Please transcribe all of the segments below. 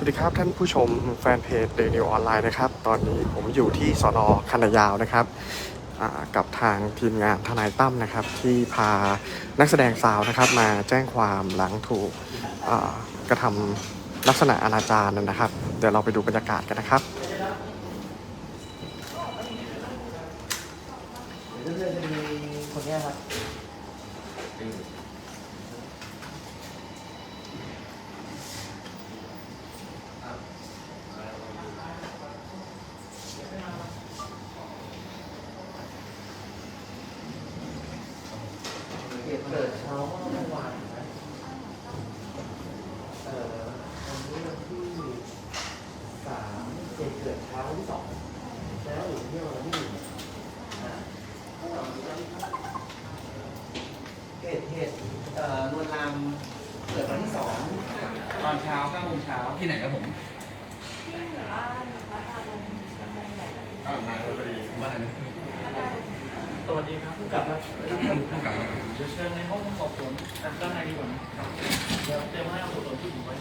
สวัสดีครับท่านผู้ชมแฟนเพจเดนิวออนไลน์นะครับ ตอนนี้ผมอยู่ที่สอนอคันนายาวนะครับกับทางทีมงานทนายตั้มนะครับ ที่พานักแสดงสาวนะครับมาแจ้งความหลังถูกกระทำลักษณะอนาจารนะครับ เดี๋ยวเราไปดูบรรยากาศกันนะครับ เรื่อยๆจะมีคนเนี้ยครับ เหตุเกิดเช้าเมื่อวานนะเอ่อวันนี้วันที่สามเหตุเกิดเช้าที่สองแล้วอยู่ที่วันที่หนึ่งอ่า เหตุเหตุเอ่อลวนลามเกิดวันที่สอง ตอนเช้า9โมงเช้าที่ไหนครับผมอ่ามาพอดีบ้านไหน สวัสดีครับผู้กำกับครับ ต้องกลับมา เดี๋ยวเชิญในห้องสอบสวนด้านในดีกว่านะครับเดี๋ยวเตรียมให้เอาตัวตนที่ผมไว้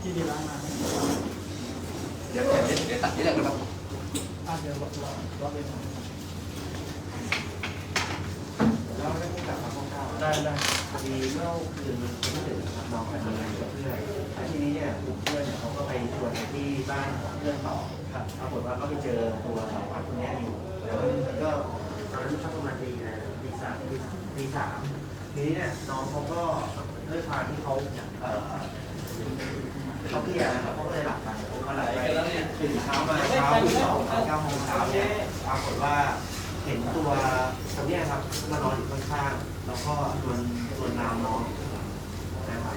ที่ดีร้านมาไหม เดี๋ยวเดี๋ยวเดี๋ยวตัดที่แรกนะครับ อะเดี๋ยวรอรอรอเลยนะ แล้วได้ผู้กลับมาคร่าว ได้ได้ ๆพอดีเมื่อคืนวันที่หนึ่งนะครับน้องไปทำงานกับเพื่อนแล้วทีนี้เนี่ยกลุ่มเพื่อนเนี่ยเขาก็ไปชวนไปที่บ้านของเพื่อนต่อครับปรากฏว่าก็ไปเจอตัวสาววัดคนเนี้ยอยู่แล้วก็ตอนนั้นสักประมาณตีนะตีสามตีตี สามทีนี้เนี่ยน้องเขาก็ด้วยความที่เขาเอ่อเขาเพลียนะครับเขาก็เลยหลับไปเขาก็หลับไปตื่นเช้ามาเช้าที่สองเก้าโมงเช้าเนี่ยปรากฏว่าเห็นตัวคนเนี้ยครับมานอนอยู่ข้างๆแล้วก็ชวนชวนนามน้องนะครับ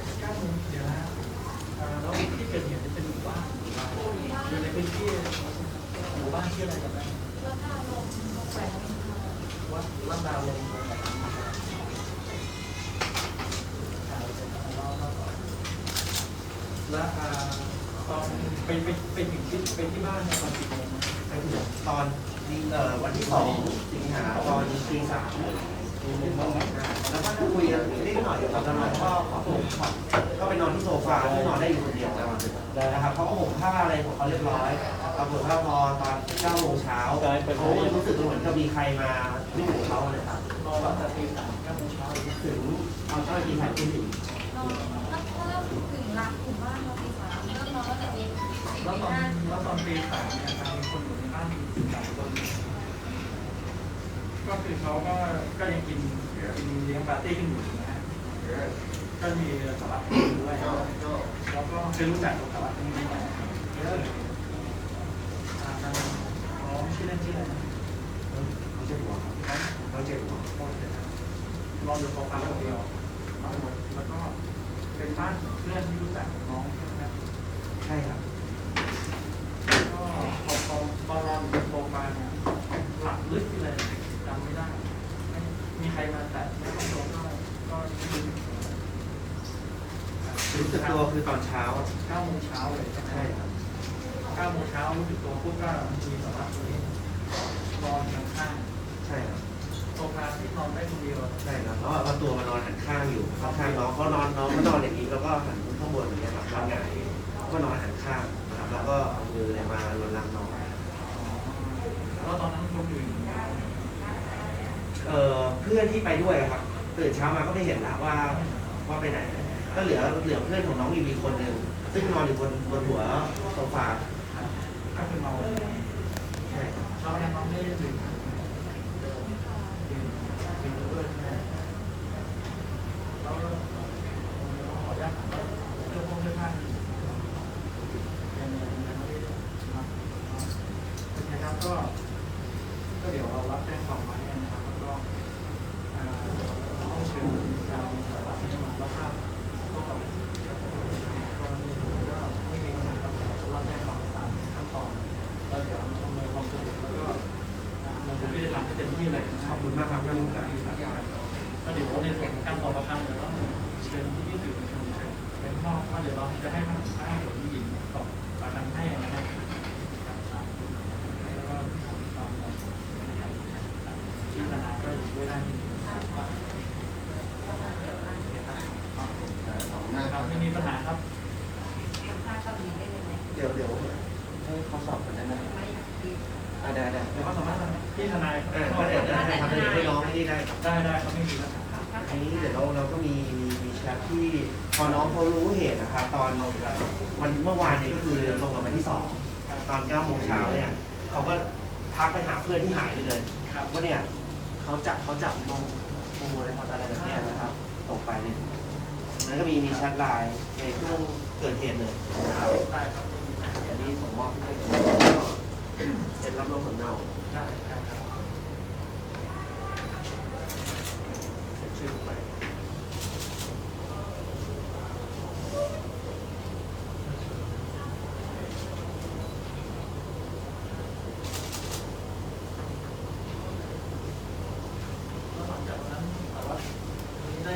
เดี๋ยวนะเอ่อแล้วที่เกิดเหตุเป็นหมู่บ้านอยู่ในพื้นที่หมู่บ้านที่อะไรกันนะวัดวัดดาวลง แล้วตอนไปไปไปถึงที่ไปที่บ้านตอนกี่โมงไปถึงตอนเอ่อวันที่สองสิงหาตอนตีสามแล้วก็นั่งคุยกันนิดหน่อยตอนนั้นก็ขอผมผ่อนก็ไปนอนที่โซฟาที่นอนได้อยู่คนเดียวนะครับเขาก็ห่มผ้าอะไรของเขาเรียบร้อยปรากฏว่าพอตอนเก้าโมงเช้าเขารู้สึกเหมือนกับมีใครมายุ่งกับเขาเลยครับนอนตีสามเก้าโมงเช้าถึงตอนเจ้าหน้าที่ถ่ายขึ้นถึง ถึงหลักถึงบ้านเราตีสามเริ่มนอนตั้งแต่ตีแล้วตอนแล้วตอนตีสามเนี่ยทางมีคนอยู่ในบ้านอยู่สามคนก็คือเขาก็ก็ยังกินกินเลี้ยงปาร์ตี้กันอยู่นะฮะก็มีสลัดด้วยแล้วก็คือรู้จักกับสลัดนี้ไหมอ่าทาน้องชื่อเล่นชื่ออะไรนะเขาเจ็บหัวครับเขาเจ็บหัวรออยู่โซฟาคนเดียวแล้วก็ เป็นบ้านเพื่อนที่รู้จักกับน้องใช่ไหมครับใช่ครับ ก็พอพอตอนนอนอยู่บนโซฟาเนี่ยหลับลึกเลยจำไม่ได้ไม่มีใครมาแตะไม่ต้องโดนก็ก็รู้สึกตัวคือตอนเช้าเก้าโมงเช้าเลยใช่ครับเก้าโมงเช้ารู้สึกตัวปุ๊บก็มีสำหรับตัวเองนอนอยู่ข้างใช่ครับๆโซฟาที่นอนได้คนเดียวใช่ครับแล้วเอาตัวมานอนหันข้างอยู่ข้างๆน้องเขานอนน้องก็นอนอย่างนี้แล้วก็หันข้างบนอย่างเงี้ยครับนอนหงายก็นอนหันข้างนะครับแล้วก็เอามือเนี่ยมาลวนลามน้อง แล้วตอนนั้นคนอื่น เอ่อเพื่อนที่ไปด้วยครับตื่นเช้ามาก็ไม่เห็นแล้วว่าว่าไปไหน ก็เหลือเหลือเพื่อนของน้องอยู่อีกคนหนึ่งซึ่งนอนอยู่บนบนหัวโซฟาก็คือเมาใช่ครับเราเนี่ยน้องไม่ได้ดื่มดื่มดื่มด้วยใช่ไหมแล้วขออนุญาตถามว่าเรื่องพวกเรื่องผ้ายังยังไม่ได้นะโอเคครับก็ก็เดี๋ยวเรารับแจ้งความไว้นะครับแล้วก็อ่าต้องเชิญทางสารวัตรที่มารับทราบก็ก็ไม่มีปัญหาครับรับแจ้งความตามขั้นตอนแล้ว เดี๋ยวเราจะให้ทางให้เดี๋ยวผู้หญิงตอบประกันให้นะครับแล้วก็ตอบที่ทนายก็อยู่ด้วยได้ครับไม่มีปัญหาครับ เดี๋ยวเดี๋ยวให้เขาสอบกันได้ไหมอ่าได้ได้ เดี๋ยวก็สามารถที่ทนาย อ่าก็เดี๋ยวได้ทำให้ให้ น้องไม่ได้ได้ครับได้ได้เขาไม่มีปัญหาอันนี้เดี๋ยวเราเราก็มีมีมีแชทที่พอน้องเขารู้เหตุนะครับตอนวันเมื่อวานนี้ก็คือลงกันวันที่สองตอนเก้าโมงเช้าเนี่ยเขาก็ทักไปหาเพื่อนที่หายไปเลยครับว่าเนี่ยเขาจับเขาจับลงปูอะไรเขาอะไรแบบเนี้ยนะครับตกไปเนี่ยแล้วก็มีมีแชทไลน์ในช่วงเกิดเหตุเลยนะครับได้ครับอันนี้ผมมอบให้เซ็นรับรองสำเนาได้ได้ครับ เซ็นชื่อไป แล้วหลังจากนั้นแต่ว่าได้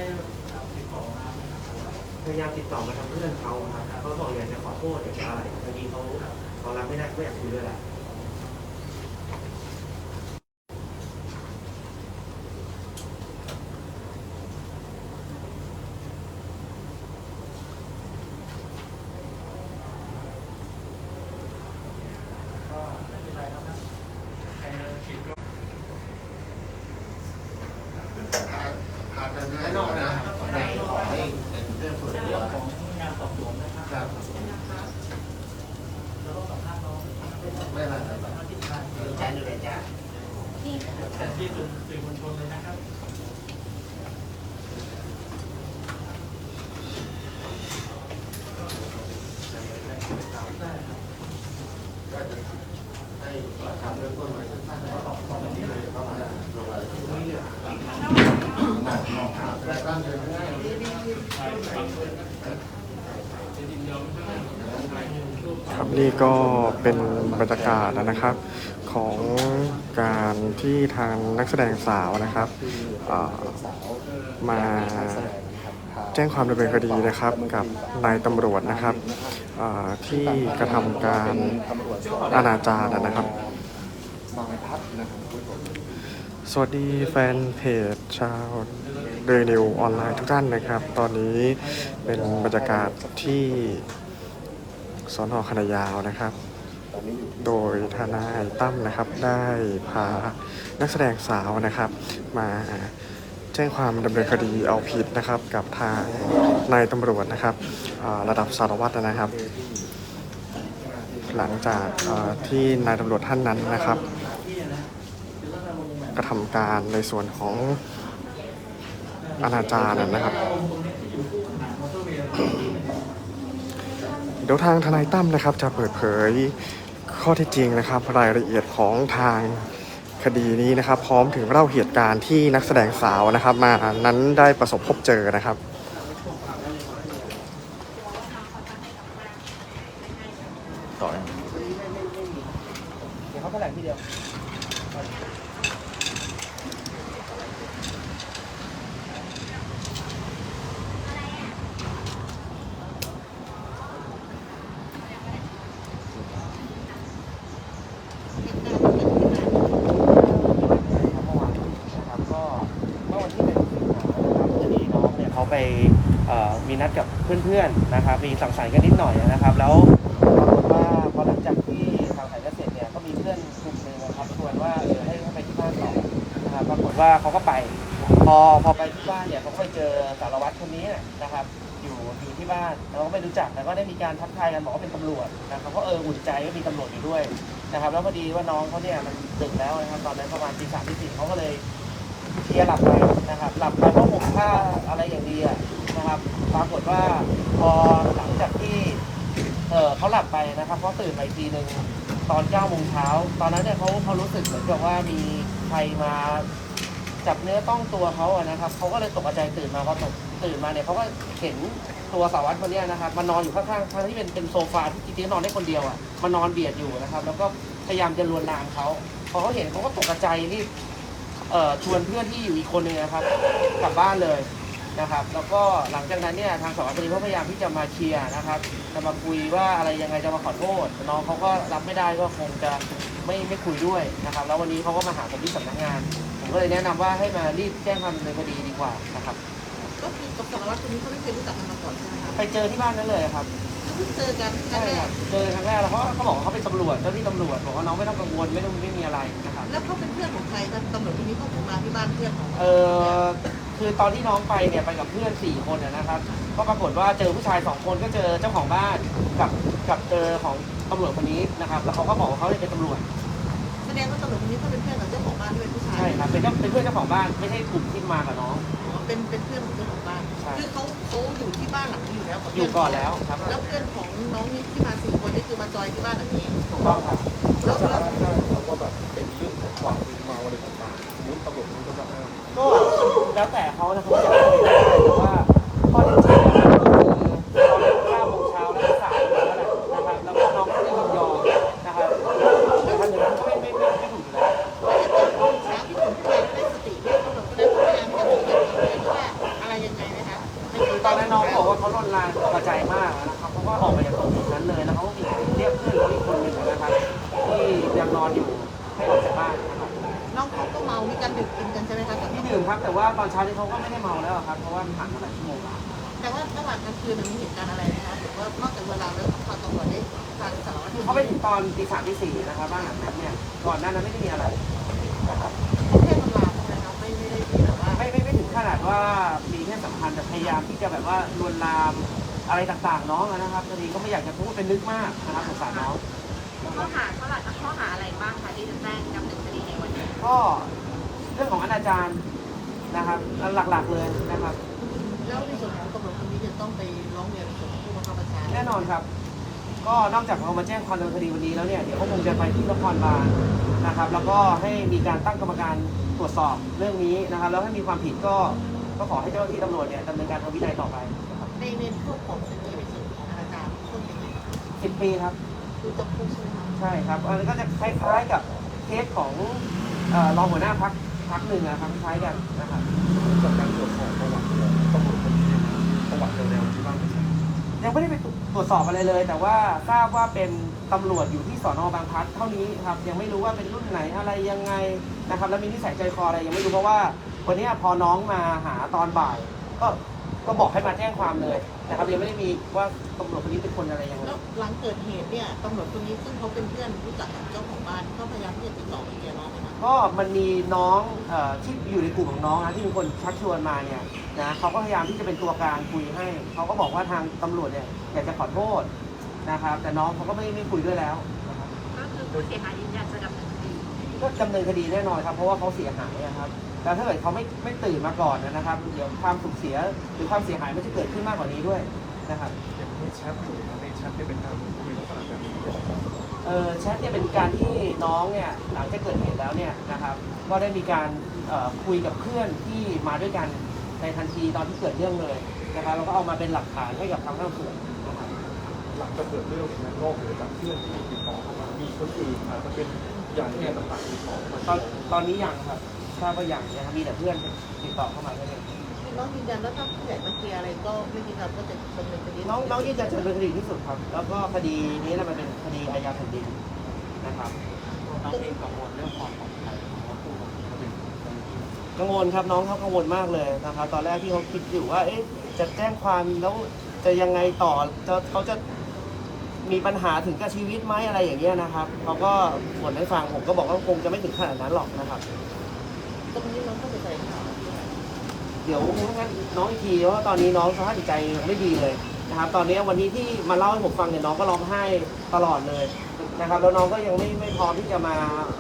ติดต่อมาไหมครับ พ ยายามติดต่อมาทางเพื่อนเขาครับเขาบอกอยากจะขอโทษอยากจะอะไรบางทีเขาเขารับไม่ได้ไม่อยากคุยด้วยแหละ ก็ไม่เป็นไรครับนะใครผิดก็ ไม่นอกนะในขอให้เป็นเรื่องส่วน เรื่ ตัว องของงานสอบสวนนะครับ ครับ เราต้องสัมภาษณ์น้อง ไม่เป็นไรไม่เป็นไร มาที่ทนาย แจ้งเลยจ้า แต่ที่สื่อมวลชนเลยนะครับครับก็จะให้ปากคำเริ่มต้นไว้สั้นๆแล้วก็ตอบตอบแบบนี้เลยเข้ามาลงรายละเอียดนอกนอกครับและตั้งใจง่ายครับนี่ก็เป็นบรรยากาศนะครับ การที่ทางนักแสดงสาวนะครับเอ่อมาแจ้งความดำเนินคดีนะครับกับนายตำรวจนะครับเอ่อที่กระทำการอนาจารนะครับ สวัสดีแฟนเพจชาวเดนิวออนไลน์ทุกท่านนะครับ ตอนนี้เป็นบรรยากาศที่สอนอคณะยาวนะครับ โดยทนายตั้มนะครับได้พานักแสดงสาวนะครับ มาแจ้งความดำเนินคดีเอาผิดนะครับ กับทางนายตำรวจนะครับระดับสารวัตรนะครับ หลังจากที่นายตำรวจท่านนั้นนะครับ กระทำการในส่วนของอนาจารนะครับเดี๋ยวทางทนายตั้มนะครับจะเปิดเผย ข้อที่จริงนะครับ รายละเอียดของทางคดีนี้นะครับ พร้อมถึงเล่าเหตุการณ์ที่นักแสดงสาวนะครับ มานั้นได้ประสบพบเจอนะครับ ต่อ เดี๋ยวเขาแถลงทีเดียว นะครับก็เมื่อวันที่หนึ่งสิงหานะครับพอดีน้องเนี่ยเขา ไปมีนัดกับเพื่อนๆนะครับ มีสังสรรค์กันนิดหน่อยนะครับ แล้วปรากฏว่าพอหลังจากที่ทางสายเกษตรเนี่ยก็มีเพื่อนกลุ่มหนึงนะครับชวนว่าเออให้เขาไปที่บ้านต่อนะครับปรากฏว่าเขาก็ไป พอพอไปที่บ้านเนี่ยเขาก็ไปเจอสารวัตรคนนี้นะครับอยู่อยู่ที่บ้านเราก็ไม่รู้จักแต่ก็ได้มีการทักทายกันบอกว่าเป็นตำรวจนะครับก็เอออุ่นใจว่ามีตำรวจอยู่ด้วยนะครับ แล้วพอดีว่าน้องเขาเนี่ยมันดึกแล้วนะครับ ตอนนั้นประมาณตีสามตีสี่เขาก็เลย เทียร์หลับไปนะครับ หลับไปเพราะผมผ้าอะไรอย่างดีอะนะครับปรากฏว่าพอหลังจากที่เออเขาหลับไปนะครับเขาตื่นมาอีกทีหนึ่งตอน9โมงเช้าตอนนั้นเนี่ยเขาเขารู้สึกเหมือนกับว่ามีใครมาจับเนื้อต้องตัวเขาอะนะครับเขาก็เลยตกใจตื่นมาพอตกตื่นมาเนี่ยเขาก็เห็นตัวสารวัตรคนเนี้ยนะครับมานอนอยู่ข้างๆทั้งที่เป็นเป็นโซฟาที่จริงๆนอนได้คนเดียวอะมานอนเบียดอยู่นะครับ แล้วก็พยายามจะลวนลามเขาพอเขาเห็นเขาก็ตกใจที่ เอ่อชวนเพื่อนที่อยู่อีกคนนึงนะครับกลับบ้านเลยนะครับ แล้วก็หลังจากนั้นเนี่ยทางสารวัตรคดีก็พยายามที่จะมาเคลียร์นะครับจะมาคุยว่าอะไรยังไงจะมาขอโทษแต่น้องเขาก็รับไม่ได้ก็คงจะไม่ไม่คุยด้วยนะครับ แล้ววันนี้เขาก็มาหาผมที่สำนักงาน ผมก็เลยแนะนำว่าให้มารีบแจ้งความดำเนินคดีดีกว่านะครับ ก็คือกับสารวัตรคนนี้เขาไม่เคยรู้จักกันมาก่อนใช่ไหมคะไปเจอที่บ้านนั้นเลยครับ เพิ่งเจอกันครั้ใช่งแรครักบเจอครั้งแรกแล้วเขาเขาบอกว่าเขาเป็นตำรวจเจ้าที่ตำรวจบอกว่าน้องไม่ต้องกังวลไม่ต้องไม่มีอะไรนะครับแล้วเขาเป็นเพื่อนของใครครับตำรวจคนนี้เขาถึงมาที่บ้านเพื่อนของเออคือตอนที่น้องไปเนี่ยไปกับเพื่อนสี่คนนะนะครับก็ปรากฏว่าเจอผู้ชายสองคนก็เจอเจ้าของบ้านกับกับเจอของตำรวจคนนี้นะครับ แล้วเขาก็บอกว่าเขาเนี่ยเป็นตำรวจแสดงว่าตำรวจคนนี้เขาเป็นเพื่อนกับเจ้าของบ้านด้วยผู้ชายใช่ครับเป็นเจ้าเป็นเพื่อนเจ้าของบ้านไม่ใช่กลุ่มที่มากับน้องอ๋อ เป็นเป็นเพื่อนของเจ้าของบ้านใช่ คือเขาเขาอยู่ที่บ้านหลังนี้อยู่แล้วกับอเพื่ยู่ก่อนแล้วครับแล้วเพื่อนของน้องนี่ที่มาสี่คนนี่คือมาจอยที่บ้านหลังนี้ถูกต้องครับ แล้วแล้วเขาก็แบบเป็นเรื่องของความเมาอะไรต่างๆมุ้ตำรวจมันก็จะอ้างก็แล้วแต่เขานะครับว่าจะให้ อนตีสามตีสี่นะครับบ้านหลังนั้นเนี่ยก่อนหน้านั้นไม่ได้มีอะไรนะครับเขาแค่ทำลายใช่ไหมคะไม่ไม่ได้ที่แบบว่าไม่ไม่ไม่ถึงขนาดว่ามีเพศสัมพันธ์แต่พยายามที่จะแบบว่าลวนลามอะไรต่างๆน้องอะนะครับตอนนี้ก็ไม่อยากจะพูดเป็นลึกมากนะครับสงสารน้อง ข้อหาเท่าไหร่ข้อหาอะไรบ้างคะที่จะแจ้งดำเนินคดีในวันนี้ก็เรื่องของอนาจารนะครับหลักๆเลยนะครับ แล้วในส่วนของตำรวจคนนี้จะต้องไปร้องเรียนในส่วนของผู้บังคับบัญชาแน่นอนครับ ก็นอกจากเรามาแจ้งความดำเนินคดีวันนี้แล้วเนี่ยเดี๋ยวก็คงจะไปที่นครบาลนะครับ แล้วก็ให้มีการตั้งกรรมการตรวจสอบเรื่องนี้นะครับ แล้วถ้ามีความผิดก็ก็ขอให้เจ้าหน้าที่ตำรวจเนี่ยดำเนินการทางวินัยต่อไปนะครับในในพวกของสิทธิในส่วนของอาจารย์คนยังไงสิบปีครับคือจำคุกใช่ไหมคะใช่ครับอันนี้ก็จะคล้ายๆกับเคสของเอ่อรองหัวหน้าพักพักหนึ่งนะครับคล้ายๆกันนะครับ จากการตรวจสอบประวัติของตำรวจคนนี้ประวัติแนวๆที่บ้างไหมครับยังไม่ได้ไปตรว จสอบอะไรเลย แต่ว่าทราบว่าเป็นตำรวจอยู่ที่สอนอบางพลัดเท่านี้ครับยังไม่รู้ว่าเป็นรุ่นไหนอะไรยังไงนะครับ แล้วมีนิสัยใจคออะไรยังไม่รู้เพราะว่าวันนี้พอน้องมาหาตอนบ่าย ก็ก็บอกให้มาแจ้งความเลยนะครับยังไม่ได้มีว่าตำรวจคนนี้เป็นคนอะไรยังไงแล้วหลังเกิดเหตุเนี่ยตำรวจคนนี้ซึ่งเขาเป็นเพื่อนรู้จักกับเจ้าของบ้านก็พยายามที่จะติดต่อไปเจอน้องนะคะ ก็มันมีน้องเออที่อยู่ในกลุ่มของน้องนะที่เป็นคนชักชวนมาเนี่ยนะเขาก็พยายามที่จะเป็นตัวกลางคุยให้เขาก็บอกว่าทางตำรวจเนี่ยอยากจะขอโทษนะครับ แต่น้องเขาก็ไม่ไม่คุยด้วยแล้วนะครับก็คือผู้เสียหายยืนยันจะดำเนินคดีก็ดำเนินคดีแน่นอนครับ เพราะว่าเขาเสียหายนะครับแต่ถ้าเกิดเขาไม่ไม่ตื่นมาก่อนนะครับเดี๋ยวความสูญเสียหรือความเสียหายมันจะเกิดขึ้นมากกว่านี้ด้วยนะครับอย่างนี้แชทหรือในแชทเนี่ยเป็นการคุยลักษณะแบบนี้ เออแชทเนี่ยเป็นการที่น้องเนี่ยหลังจากเกิดเหตุแล้วเนี่ยนะครับก็ได้มีการเอ่อคุยกับเพื่อนที่มาด้วยกันในทันทีตอนที่เกิดเรื่องเลยนะครับแล้วก็เอามาเป็นหลักฐานให้กับทางตำรวจนะครับหลังจากเกิดเรื่องเนี่ยนอกเหนือจากเพื่อนที่ติดต่อเข้ามามีคนอื่นอาจจะเป็นอย่างเนี่ยต่างๆติดต่อเข้ามาตอนตอนนี้ยังครับทราบว่ายังนะครับมีแต่เพื่อนติดต่อเข้ามาแค่นี้น้ องยืนยันว่าถ้าผู้ใหญ่มาเคลียร์อะไรก็ไม่ยินยันก็จะดำเนินคดีน้องน้องยืนยันจะดำเนินคดีที่สุดครับ แล้วก็คดีนี้นะมันเป็นคดีอาญาแผ่นดินนะครับน้องเองกังวลเรื่องความปลอดภัยของผู้บังคับบัญชากังวลครับน้องเขากังวลมากเลยนะครับตอนแรกที่เขาคิดอยู่ว่า เอ๊ะจะแจ้งความแล้วจะยังไงต่อจะเขาจะมีปัญหาถึงกับชีวิตไหมอะไรอย่างเงี้ยนะครับเขาก็บ่นให้ฟังผมก็บอกว่าคงจะไม่ถึงขนาดนั้นหรอกนะครับ ตรงนี้น้องก็จะใส่ข่าว เดี๋ยวงั้นน้องอีกทีเพราะว่าตอนนี้น้องสภาพจิตใจไม่ดีเลยนะครับ ตอนนี้วันนี้ที่มาเล่าให้ผมฟังเนี่ยน้องก็ร้องไห้ตลอดเลยนะครับ แล้วน้องก็ยังไม่ไม่พร้อมที่จะมา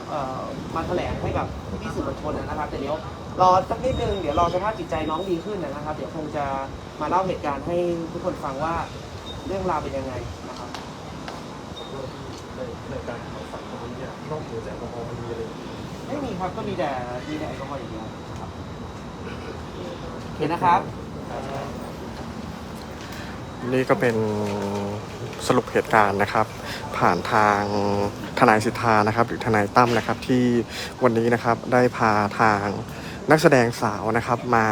เอ่อมาแถลงให้กับพี่สื่อมวลชนนะครับ แต่เดี๋ยวรอสักนิดนึงเดี๋ยวรอสภาพจิตใจน้องดีขึ้นนะครับ เดี๋ยวคงจะมาเล่าเหตุการณ์ให้ทุกคนฟังว่าเรื่องราวเป็นยังไงนะครับในในการขอฝังตรงนี้เนี่ยนอกเหนือจากแอลกอฮอล์มันมีอะไรอีก ไม่มีครับก็มีแต่มีแต่แอลกอฮอล์อย่างเดียวนะครับโอ เคนะครับ นี่ก็เป็นสรุปเหตุการณ์นะครับ ผ่านทางทนายสิทธานะครับหรือทนายตั้มนะครับที่วันนี้นะครับได้พาทางนักแสดงสาวนะครับมา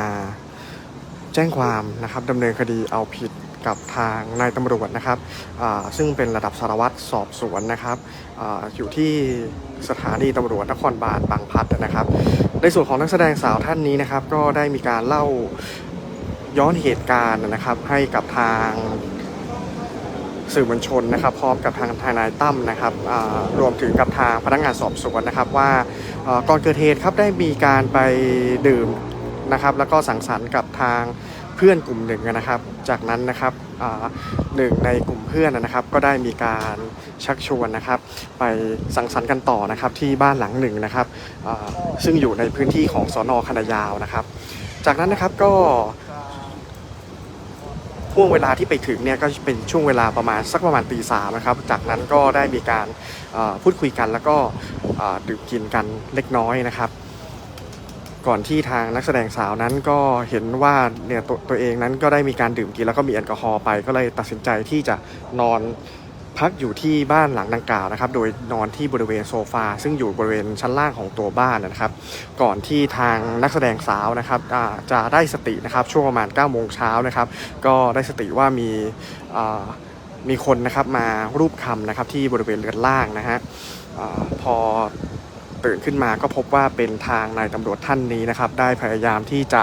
แจ้งความนะครับดำเนินคดีเอาผิดกับทางนายตำรวจนะครับซึ่งเป็นระดับสารวัตรสอบสวนนะครับออยู่ที่สถานีตำรวจนครบาลบางพัดนะครับ ในส่วนของนักแสดงสาวท่านนี้นะครับ ก็ได้มีการเล่าย้อนเหตุการณ์นะครับ ให้กับทางสื่อมวลชนนะครับพร้อมกับทางทนายตั้มนะครับรวมถึงกับทางพนักงานสอบสวนนะครับ ว่าก่อนเกิดเหตุครับได้มีการไปดื่มนะครับ แล้วก็สังสรรค์กับทางเพื่อนกลุ่มหนึ่งนะครับ จากนั้นนะครับ หนึ่งในกลุ่มเพื่อนนะครับ ก็ได้มีการชักชวนนะครับ ไปสังสรรค์กันต่อนะครับที่บ้านหลังหนึ่งนะครับซึ่งอยู่ในพื้นที่ของสอนอคณะยาวนะครับ จากนั้นนะครับก็ห่วงเวลาที่ไปถึงเนี่ยก็เป็นช่วงเวลาประมาณสักประมาณตีสามนะครับ จากนั้นก็ได้มีการพูดคุยกันแล้วก็ดื่มกินกันเล็กน้อยนะครับ ก่อนที่ทางนักแสดงสาวนั้นก็เห็นว่าเนี่ยตตัวเองนั้นก็ได้มีการดื่มกินแล้วก็มีแอลกอฮอล์ไป ก็เลยตัดสินใจที่จะนอนพักอยู่ที่บ้านหลังดังกล่าวนะครับ โดยนอนที่บริเวณโซฟา ซึ่งอยู่บริเวณชั้นล่างของตัวบ้านนะครับ ก่อนที่ทางนักแสดงสาวนะครับจะได้สตินะครับช่วงประมาณ9โมงเช้านะครับ ก็ได้สติว่ามีมีคนนะครับมารูปคำนะครับที่บริเวณเรือนล่างนะฮะอพอ ตื่นขึ้นมาก็พบว่าเป็นทางนายตำรวจท่านนี้นะครับ ได้พยายามที่จะ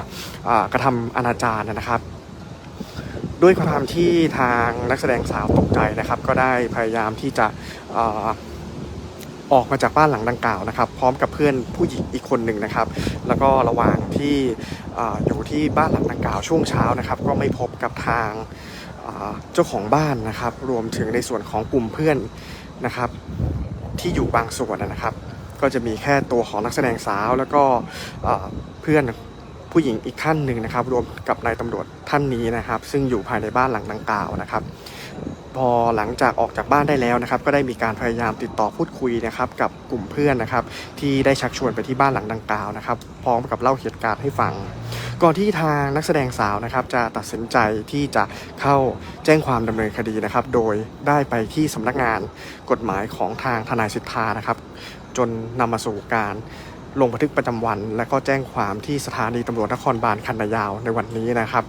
กระทำอนาจารนะครับด้วยความที่ทางนักแสดงสาวตกใจนะครับ ก็ได้พยายามที่จะออกมาจากบ้านหลังดังกล่าวนะครับ พร้อมกับเพื่อนผู้หญิงอีกคนหนึ่งนะครับ แล้วก็ระหว่างที่ออยู่ที่บ้านหลังดังกล่าวช่วงเช้านะครับ ก็ไม่พบกับทางเจ้าของบ้านนะครับ รวมถึงในส่วนของกลุ่มเพื่อนนะครับ ที่อยู่บางส่วนนะครับ ก็จะมีแค่ตัวของนักแสดงสาว แล้วก็เพื่อนผู้หญิงอีกท่านหนึ่งนะครับ รวมกับนายตำรวจท่านนี้นะครับ ซึ่งอยู่ภายในบ้านหลังดังกล่าวนะครับ พอหลังจากออกจากบ้านได้แล้วนะครับ ก็ได้มีการพยายามติดต่อพูดคุยนะครับ กับกลุ่มเพื่อนนะครับ ที่ได้ชักชวนไปที่บ้านหลังดังกล่าวนะครับ พร้อมกับเล่าเหตุการณ์ให้ฟัง ก่อนที่ทางนักแสดงสาวนะครับ จะตัดสินใจที่จะเข้าแจ้งความดำเนินคดีนะครับ โดยได้ไปที่สำนักงานกฎหมายของทางทนายสิทธานะครับ จนนำมาสู่การลงบันทึกประจำวัน และก็แจ้งความที่สถานีตำรวจนครบาลคันนายาวในวันนี้นะครับ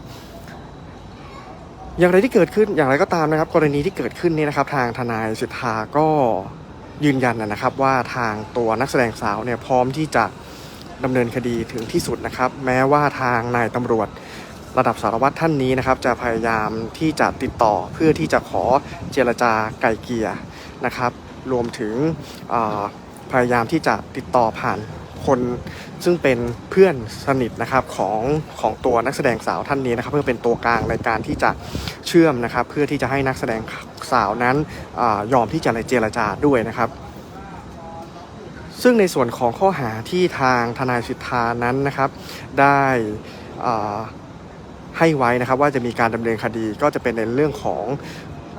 อย่างไรที่เกิดขึ้นอย่างไรก็ตามนะครับ กรณีที่เกิดขึ้นนี่นะครับ ทางทนายสิทธาก็ยืนยันนะครับว่าทางตัวนักแสดงสาวเนี่ยพร้อมที่จะดำเนินคดีถึงที่สุดนะครับ แม้ว่าทางนายตำรวจระดับสารวัตรท่านนี้นะครับ จะพยายามที่จะติดต่อเพื่อที่จะขอเจรจาไกลเกียนะครับ รวมถึง พยายามที่จะติดต่อผ่านคนซึ่งเป็นเพื่อนสนิทนะครับของของตัวนักแสดงสาวท่านนี้นะครับ เพื่อเป็นตัวกลางในการที่จะเชื่อมนะครับ เพื่อที่จะให้นักแสดงสาวนั้นอยอมที่จะเจรจาด้วยนะครับ ซึ่งในส่วนของข้อหาที่ทางทนายสิทธานั้นนะครับ ได้ให้ไว้นะครับว่าจะมีการดำเนินคดีก็จะเป็นในเรื่องของ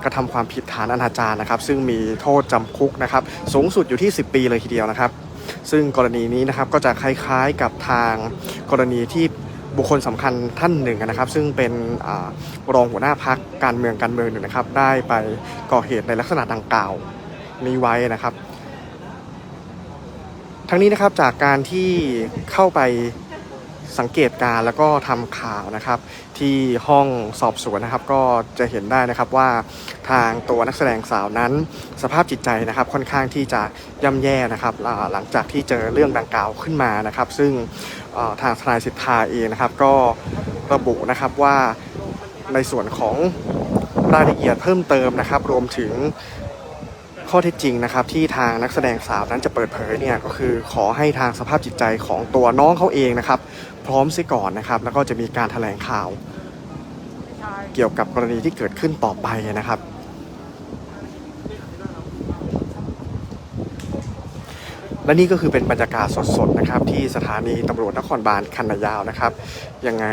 กระทำความผิดฐานอนาจารนะครับ ซึ่งมีโทษจำคุกนะครับ สูงสุดอยู่ที่ 10 ปีเลยทีเดียวนะครับ ซึ่งกรณีนี้นะครับก็จะคล้ายๆกับทางกรณีที่บุคคลสำคัญท่านหนึ่งนะครับ ซึ่งเป็นอรองหัวหน้าพักการเมืองการเมืองหนึ่งนะครับ ได้ไปก่อเหตุในลักษณะดังกล่าวนี้ไว้นะครับ ทั้งนี้นะครับจากการที่เข้าไป สังเกตการ์แล้วก็ทำข่าวนะครับ ที่ห้องสอบสวนนะครับ ก็จะเห็นได้นะครับว่าทางตัวนักแสดงสาวนั้น สภาพจิตใจนะครับค่อนข้างที่จะย่ำแย่นะครับหลังจากที่เจอเรื่องดังกล่าวขึ้นมานะครับ ซึ่งทางทนายสิทธาเองนะครับ ก็ระบุนะครับว่าในส่วนของรายละเอียดเพิ่มเติมนะครับ รวมถึงข้อเท็จจริงนะครับที่ทางนักแสดงสาวนั้นจะเปิดเผยเนี่ยก็คือขอให้ทางสภาพจิตใจของตัวน้องเขาเองนะครับ พร้อมเสียก่อนนะครับ แล้วก็จะมีการแถลงข่าว เกี่ยวกับกรณีที่เกิดขึ้นต่อไปนะครับ และนี่ก็คือเป็นบรรยากาศสดๆนะครับ ที่สถานีตำรวจนครบาลคันนายาวนะครับ ยังไง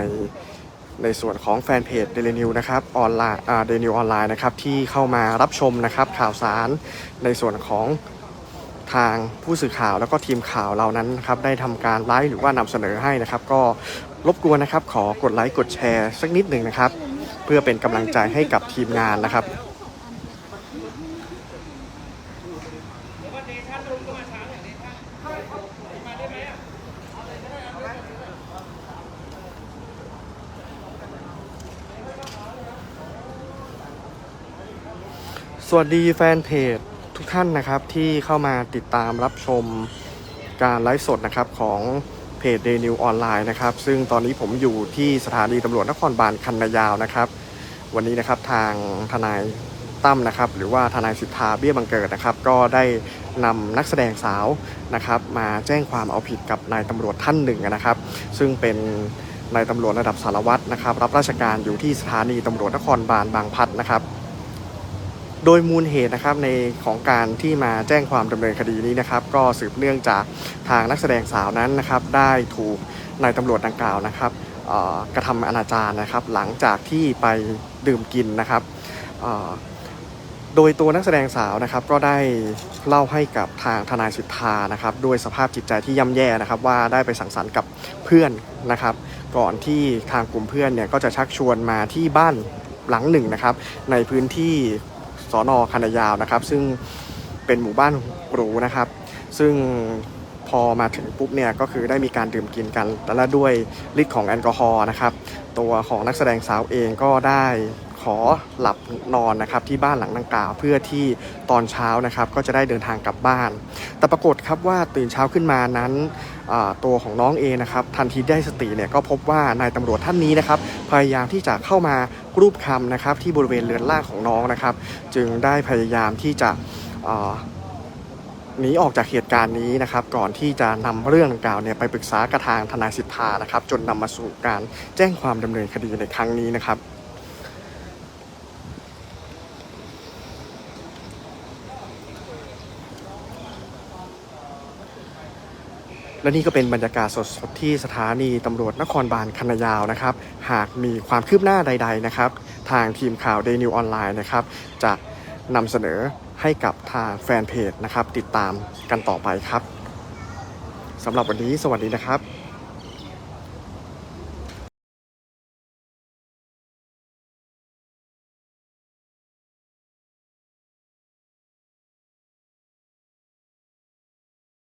ในส่วนของแฟนเพจเดลินิวนะครับออนไลน์เดลินิวออนไลน์นะครับที่เข้ามารับชมนะครับข่าวสารในส่วนของ ทางผู้สื่อข่าวแล้วก็ทีมข่าวเรานั้นนะครับได้ทำการไลฟ์หรือว่านำเสนอให้นะครับ ก็รบกวนนะครับ ขอกดไลค์กดแชร์สักนิดหนึ่งนะครับ เพื่อเป็นกำลังใจให้กับทีมงานนะครับสวัสดีแฟนเพจ ทุกท่านนะครับที่เข้ามาติดตามรับชมการไลฟ์สดนะครับของเพจเดนิวออนไลน์นะครับ ซึ่งตอนนี้ผมอยู่ที่สถานีตำรวจนครบาลคันนายาวนะครับ วันนี้นะครับทางทนายตั้มนะครับ หรือว่าทนายสิทธาเบี้ยบังเกิดนะครับ ก็ได้นำนักแสดงสาวนะครับ มาแจ้งความเอาผิดกับนายตำรวจท่านหนึ่งนะครับ ซึ่งเป็นนายตำรวจระดับสารวัตรนะครับ รับราชการอยู่ที่สถานีตำรวจนครบาลบางพัดนะครับ โดยมูลเหตุนะครับในของการที่มาแจ้งความดำเนินคดีนี้นะครับ ก็สืบเนื่องจากทางนักแสดงสาวนั้นนะครับได้ถูกนายตำรวจดังกล่าวนะครับกระทำอนาจารนะครับ หลังจากที่ไปดื่มกินนะครับโดยตัวนักแสดงสาวนะครับก็ได้เล่าให้กับทางทนายสิทธานะครับด้วยสภาพจิตใจที่ย่ำแย่นะครับ ว่าได้ไปสังสรรค์กับเพื่อนนะครับ ก่อนที่ทางกลุ่มเพื่อนเนี่ยก็จะชักชวนมาที่บ้านหลังหนึ่งนะครับ ในพื้นที่ สอนอคันนายาวนะครับ ซึ่งเป็นหมู่บ้านหรูนะครับ ซึ่งพอมาถึงปุ๊บเนี่ยก็คือได้มีการดื่มกินกัน และด้วยฤทธิ์ของแอลกอฮอล์นะครับ ตัวของนักแสดงสาวเองก็ได้ขอหลับนอนนะครับที่บ้านหลังดังกล่าวเพื่อที่ตอนเช้านะครับ ก็จะได้เดินทางกลับบ้าน แต่ปรากฏครับว่าตื่นเช้าขึ้นมานั้น ตัวของน้องเองนะครับทันทีได้สติเนี่ยก็พบว่านายตำรวจท่านนี้นะครับพยายามที่จะเข้ามารูปคำนะครับที่บริเวณเรือนร่างของน้องนะครับ จึงได้พยายามที่จะหนีออกจากเหตุการณ์นี้นะครับ ก่อนที่จะนำเรื่องกล่าวเนี่ยไปปรึกษากับทางทนายสิทธานะครับ จนนำมาสู่การแจ้งความดำเนินคดีในครั้งนี้นะครับ และนี่ก็เป็นบรรยากาศสดๆที่สถานีตำรวจนครบาลคันนายาวนะครับ หากมีความคืบหน้าใด ๆนะครับ ทางทีมข่าวเดนิวออนไลน์นะครับ จะนำเสนอให้กับทางแฟนเพจนะครับ ติดตามกันต่อไปครับสำหรับวันนี้สวัสดีนะครับ